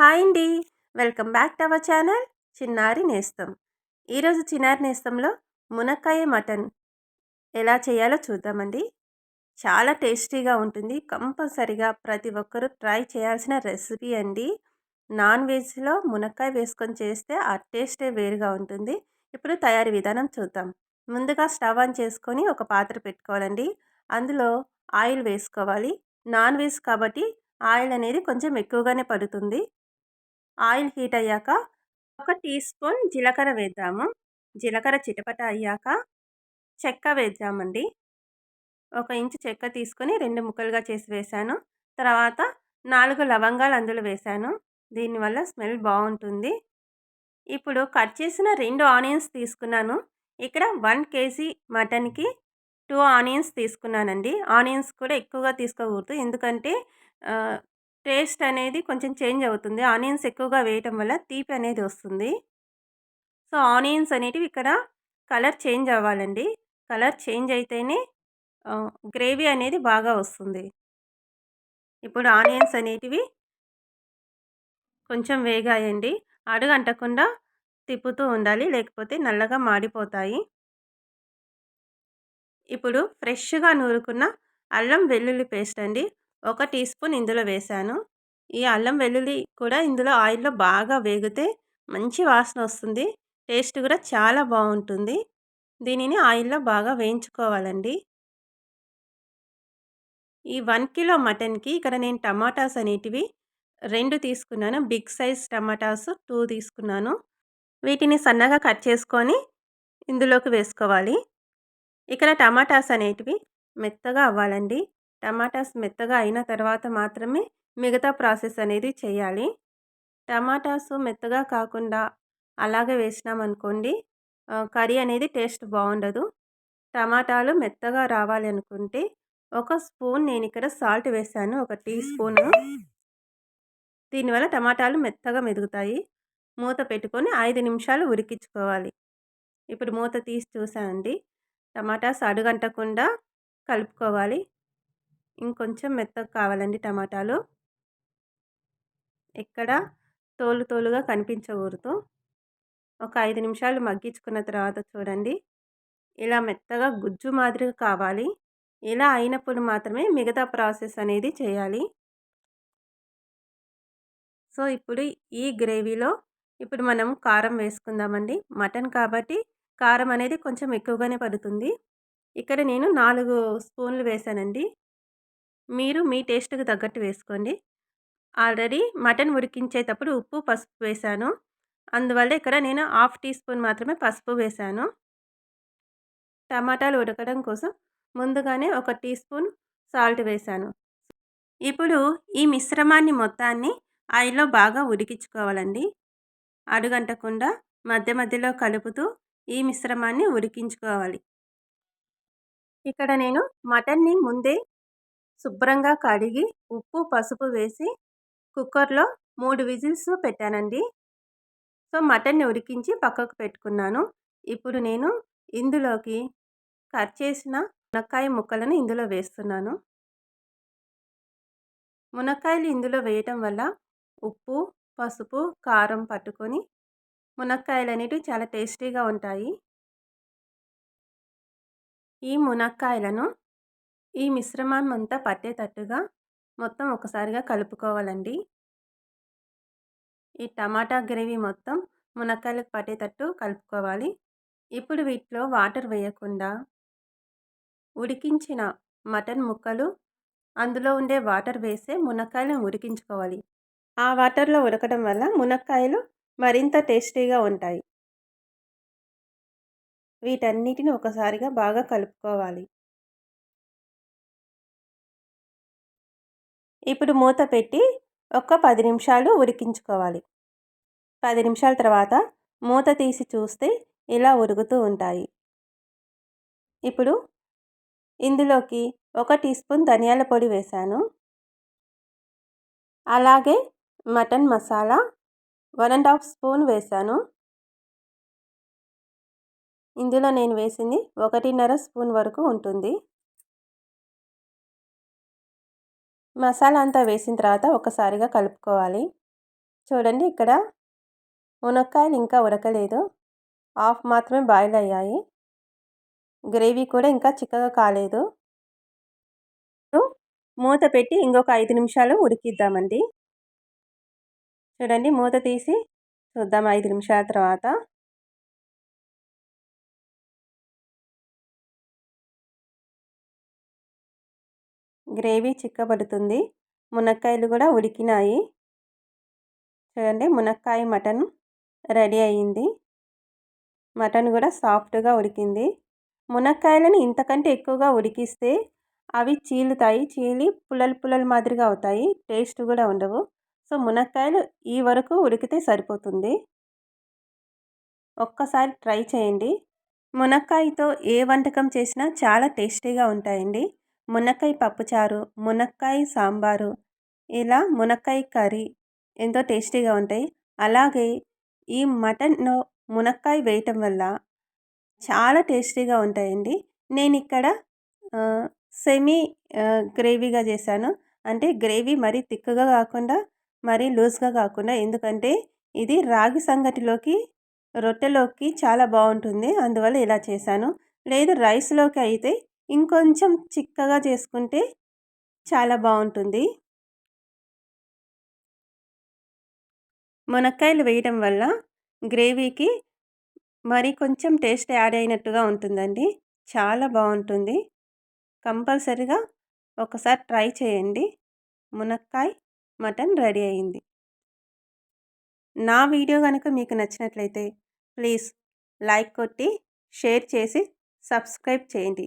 Hi అండి. Welcome back to our channel Chinnari Nestham. ఈరోజు చిన్నారి నేస్తంలో మునక్కాయ మటన్. ఎలా చేయాలో చూద్దామండి. చాలా టేస్టీగా ఉంటుంది. కంపల్సరిగా ప్రతి ఒక్కరూ ట్రై చేయాల్సిన రెసిపీ అండి. నాన్ వెజ్లో మునక్కాయ వేసుకొని చేస్తే ఆ టేస్టే వేరుగా ఉంటుంది. ఇప్పుడు తయారీ విధానం చూద్దాం. ముందుగా స్టవ్ ఆన్ చేసుకొని ఒక పాత్ర పెట్టుకోవాలండి. అందులో ఆయిల్ వేసుకోవాలి. నాన్ వెజ్ కాబట్టి ఆయిల్ అనేది కొంచెం ఎక్కువగానే పడుతుంది. ఆయిల్ హీట్ అయ్యాక ఒక టీ స్పూన్ జీలకర్ర వేద్దాము. జీలకర్ర చిటపట అయ్యాక చెక్క వేద్దామండి. ఒక ఇంచు చెక్క తీసుకొని రెండు ముక్కలుగా చేసి వేశాను. తర్వాత నాలుగు లవంగాలు అందులో వేశాను. దీనివల్ల స్మెల్ బాగుంటుంది. ఇప్పుడు కట్ చేసిన రెండు ఆనియన్స్ తీసుకున్నాను. ఇక్కడ వన్ కేజీ మటన్కి టూ ఆనియన్స్ తీసుకున్నానండి. ఆనియన్స్ కూడా ఎక్కువగా తీసుకోకూడదు. ఎందుకంటే టేస్ట్ అనేది కొంచెం చేంజ్ అవుతుంది. ఆనియన్స్ ఎక్కువగా వేయటం వల్ల తీపి అనేది వస్తుంది. సో ఆనియన్స్ అనేటివి ఇక్కడ కలర్ చేంజ్ అవ్వాలండి. కలర్ చేంజ్ అయితేనే గ్రేవీ అనేది బాగా వస్తుంది. ఇప్పుడు ఆనియన్స్ అనేటివి కొంచెం వేగాయండి. అడుగంటకుండా తిప్పుతూ ఉండాలి. లేకపోతే నల్లగా మాడిపోతాయి. ఇప్పుడు ఫ్రెష్గా నూరుకున్న అల్లం వెల్లుల్లి పేస్ట్ అండి. ఒక టీ స్పూన్ ఇందులో వేశాను ఈ అల్లం వెల్లుల్లి కూడా ఇందులో ఆయిల్లో బాగా వేగితే మంచి వాసన వస్తుంది. టేస్ట్ కూడా చాలా బాగుంటుంది. దీనిని ఆయిల్లో బాగా వేయించుకోవాలండి. ఈ వన్ కిలో మటన్కి ఇక్కడ నేను టమాటాస్ అనేటివి రెండు తీసుకున్నాను. బిగ్ సైజ్ టమాటాస్ టూ తీసుకున్నాను. వీటిని సన్నగా కట్ చేసుకొని ఇందులోకి వేసుకోవాలి. ఇక్కడ టమాటాస్ అనేటివి మెత్తగా అవ్వాలండి. టమాటాస్ మెత్తగా అయిన తర్వాత మాత్రమే మిగతా ప్రాసెస్ అనేది చేయాలి. టమాటాస్ మెత్తగా కాకుండా అలాగే వేసినామనుకోండి కర్రీ అనేది టేస్ట్ బాగుండదు. టమాటాలు మెత్తగా రావాలి అనుకుంటే ఒక స్పూన్ నేను ఇక్కడ సాల్ట్ వేసాను ఒక టీ స్పూన్. దీనివల్ల టమాటాలు మెత్తగా మెదుగుతాయి. మూత పెట్టుకొని ఐదు నిమిషాలు ఉడికించుకోవాలి. ఇప్పుడు మూత తీసి చూసానండి. టమాటాస్ అడుగంటకుండా కలుపుకోవాలి. ఇంకొంచెం మెత్తగా కావాలండి టమాటాలు. ఎక్కడ తోలు తోలుగా కనిపించకూడదు. ఒక ఐదు నిమిషాలు మగ్గించుకున్న తర్వాత చూడండి. ఇలా మెత్తగా గుజ్జు మాదిరిగా కావాలి. ఇలా అయినప్పుడు మాత్రమే మిగతా ప్రాసెస్ అనేది చేయాలి. సో ఇప్పుడు ఈ గ్రేవీలో ఇప్పుడు మనం కారం వేసుకుందామండి. మటన్ కాబట్టి కారం అనేది కొంచెం ఎక్కువగానే పడుతుంది. ఇక్కడ నేను నాలుగు స్పూన్లు వేసానండి. మీరు మీ టేస్ట్కి తగ్గట్టు వేసుకోండి. ఆల్రెడీ మటన్ ఉడికించేటప్పుడు ఉప్పు పసుపు వేశాను అందువల్ల ఇక్కడ నేను హాఫ్ టీ స్పూన్ మాత్రమే పసుపు వేశాను టమాటాలు ఉడకడం కోసం ముందుగానే ఒక టీ స్పూన్ సాల్ట్ వేశాను ఇప్పుడు ఈ మిశ్రమాన్ని మొత్తాన్ని ఆయిల్లో బాగా ఉడికించుకోవాలండి. అడుగంటకుండా మధ్య మధ్యలో కలుపుతూ ఈ మిశ్రమాన్ని ఉడికించుకోవాలి. ఇక్కడ నేను మటన్ని ముందే శుభ్రంగా కడిగి ఉప్పు పసుపు వేసి కుక్కర్లో మూడు విజిల్స్ పెట్టానండి. సో మటన్ని ఉడికించి పక్కకు పెట్టుకున్నాను. ఇప్పుడు నేను ఇందులోకి కట్ చేసిన మునక్కాయ ముక్కలను ఇందులో వేస్తున్నాను. మునక్కాయలు ఇందులో వేయటం వల్ల ఉప్పు పసుపు కారం పట్టుకొని మునక్కాయలు అనేటివి చాలా టేస్టీగా ఉంటాయి. ఈ మునక్కాయలను ఈ మిశ్రమం అంతా పట్టేటట్టుగా మొత్తం ఒకసారిగా కలుపుకోవాలండి. ఈ టమాటా గ్రేవీ మొత్తం మునక్కాయలకు పట్టేటట్టు కలుపుకోవాలి. ఇప్పుడు వీటిలో వాటర్ వేయకుండా ఉడికించిన మటన్ ముక్కలు అందులో ఉండే వాటర్ వేసే మునక్కాయలను ఉడికించుకోవాలి. ఆ వాటర్లో ఉడకడం వల్ల మునక్కాయలు మరింత టేస్టీగా ఉంటాయి. వీటన్నిటిని ఒకసారిగా బాగా కలుపుకోవాలి. ఇప్పుడు మూత పెట్టి ఒక పది నిమిషాలు ఉడికించుకోవాలి. పది నిమిషాల తర్వాత మూత తీసి చూస్తే ఇలా ఉరుగుతూ ఉంటాయి. ఇప్పుడు ఇందులోకి ఒక టీ స్పూన్ ధనియాల పొడి వేశాను. అలాగే mutton masala one and half spoon వేశాను. ఇందులో నేను వేసింది ఒకటిన్నర స్పూన్ వరకు ఉంటుంది. మసాలా అంతా వేసిన తర్వాత ఒకసారిగా కలుపుకోవాలి. చూడండి ఇక్కడ మునక్కాయలు ఇంకా ఉడకలేదు. హాఫ్ మాత్రమే బాయిల్ అయ్యాయి. గ్రేవీ కూడా ఇంకా చిక్కగా కాలేదు. మూత పెట్టి ఇంకొక ఐదు నిమిషాలు ఉడికిద్దామండి. చూడండి మూత తీసి చూద్దాం ఐదు నిమిషాల తర్వాత. గ్రేవీ చిక్కబడుతుంది. మునక్కాయలు కూడా ఉడికినాయి. చూడండి మునక్కాయ మటన్ రెడీ అయ్యింది మటన్ కూడా సాఫ్ట్గా ఉడికింది. మునక్కాయలను ఇంతకంటే ఎక్కువగా ఉడికిస్తే అవి చీలుతాయి. చీలి పుల్లలు పుల్లలు మాదిరిగా అవుతాయి. టేస్ట్ కూడా ఉండవు. సో మునక్కాయలు ఈ వరకు ఉడికితే సరిపోతుంది. ఒక్కసారి ట్రై చేయండి. మునక్కాయతో ఏ వంటకం చేసినా చాలా టేస్టీగా ఉంటాయండి. మునక్కాయ పప్పుచారు మునక్కాయ సాంబారు ఇలా మునక్కాయ కర్రీ ఎంతో టేస్టీగా ఉంటాయి. అలాగే ఈ మటన్లో మునక్కాయ వేయటం వల్ల చాలా టేస్టీగా ఉంటాయండి. నేను ఇక్కడ సెమీ గ్రేవీగా చేశాను. అంటే గ్రేవీ మరీ తిక్కగా కాకుండా మరీ లూజ్గా కాకుండా ఎందుకంటే ఇది రాగి సంగటిలోకి రొట్టెలోకి చాలా బాగుంటుంది. అందువల్ల ఇలా చేశాను. లేదు రైస్లోకి అయితే ఇంకొంచెం చిక్కగా చేసుకుంటే చాలా బాగుంటుంది. మునక్కాయలు వేయడం వల్ల గ్రేవీకి మరి కొంచెం టేస్ట్ యాడ్ అయినట్టుగా ఉంటుందండి. చాలా బాగుంటుంది. కంపల్సరిగా ఒకసారి ట్రై చేయండి. మునక్కాయ మటన్ రెడీ అయింది. నా వీడియో కనుక మీకు నచ్చినట్లయితే ప్లీజ్ లైక్ కొట్టి షేర్ చేసి సబ్స్క్రైబ్ చేయండి.